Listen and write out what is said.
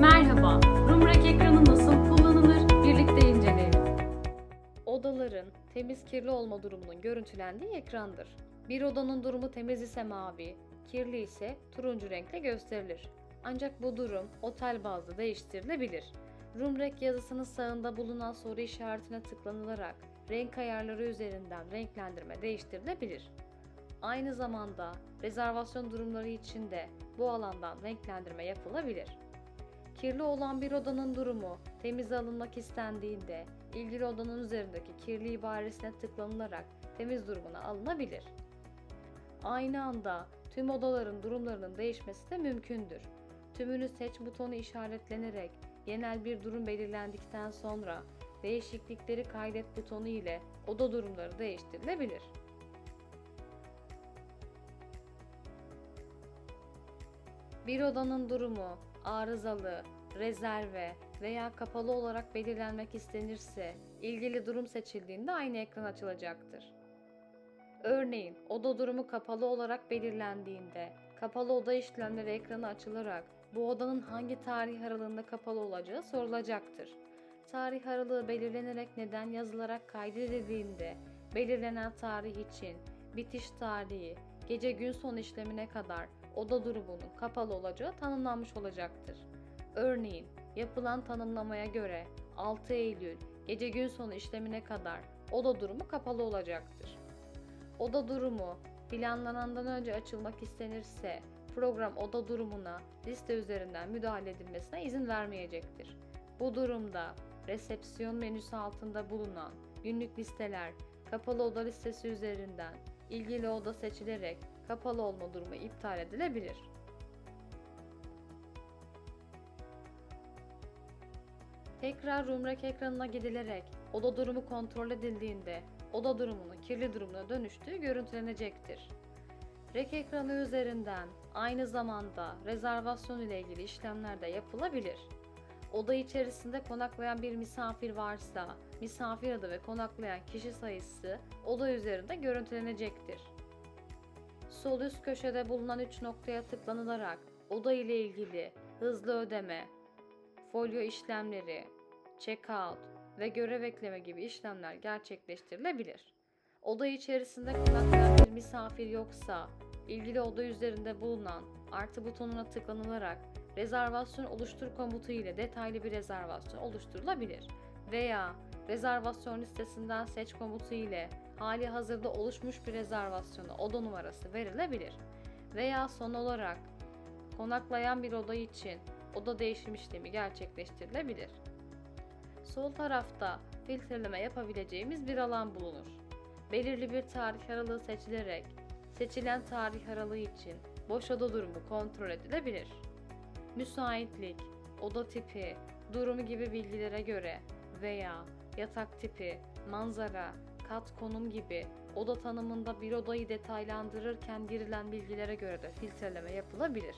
Merhaba, Rumrek ekranı nasıl kullanılır? Birlikte inceleyelim. Odaların temiz kirli olma durumunun görüntülendiği ekrandır. Bir odanın durumu temiz ise mavi, kirli ise turuncu renkle gösterilir. Ancak bu durum otel bazlı değiştirilebilir. Rumrek yazısının sağında bulunan soru işaretine tıklanılarak renk ayarları üzerinden renklendirme değiştirilebilir. Aynı zamanda rezervasyon durumları için de bu alandan renklendirme yapılabilir. Kirli olan bir odanın durumu temize alınmak istendiğinde ilgili odanın üzerindeki kirli ibaresine tıklanılarak temiz durumuna alınabilir. Aynı anda tüm odaların durumlarının değişmesi de mümkündür. Tümünü seç butonu işaretlenerek genel bir durum belirlendikten sonra değişiklikleri kaydet butonu ile oda durumları değiştirilebilir. Bir odanın durumu arızalı, rezerve veya kapalı olarak belirlenmek istenirse ilgili durum seçildiğinde aynı ekran açılacaktır. Örneğin oda durumu kapalı olarak belirlendiğinde kapalı oda işlemleri ekranı açılarak bu odanın hangi tarih aralığında kapalı olacağı sorulacaktır. Tarih aralığı belirlenerek neden yazılarak kaydedildiğinde belirlenen tarih için bitiş tarihi gece gün son işlemine kadar oda durumunun kapalı olacağı tanımlanmış olacaktır. Örneğin yapılan tanımlamaya göre 6 Eylül gece gün sonu işlemine kadar oda durumu kapalı olacaktır. Oda durumu planlanandan önce açılmak istenirse program oda durumuna liste üzerinden müdahale edilmesine izin vermeyecektir. Bu durumda resepsiyon menüsü altında bulunan günlük listeler kapalı oda listesi üzerinden ilgili oda seçilerek kapalı olma durumu iptal edilebilir. Tekrar Rumrek ekranına gidilerek oda durumu kontrol edildiğinde oda durumunun kirli durumuna dönüştüğü görüntülenecektir. Rek ekranı üzerinden aynı zamanda rezervasyon ile ilgili işlemler de yapılabilir. Oda içerisinde konaklayan bir misafir varsa misafir adı ve konaklayan kişi sayısı oda üzerinde görüntülenecektir. Sol üst köşede bulunan 3 noktaya tıklanılarak oda ile ilgili hızlı ödeme, folyo işlemleri, check-out ve görev ekleme gibi işlemler gerçekleştirilebilir. Oda içerisinde konaklayan bir misafir yoksa, ilgili oda üzerinde bulunan artı butonuna tıklanılarak rezervasyon oluştur komutu ile detaylı bir rezervasyon oluşturulabilir veya rezervasyon listesinden seç komutu ile hali hazırda oluşmuş bir rezervasyona oda numarası verilebilir veya son olarak konaklayan bir oda için oda değişim işlemi gerçekleştirilebilir. Sol tarafta filtreleme yapabileceğimiz bir alan bulunur. Belirli bir tarih aralığı seçilerek seçilen tarih aralığı için boş oda durumu kontrol edilebilir. Müsaitlik, oda tipi, durumu gibi bilgilere göre veya yatak tipi, manzara, kat konum gibi oda tanımında bir odayı detaylandırırken girilen bilgilere göre de filtreleme yapılabilir.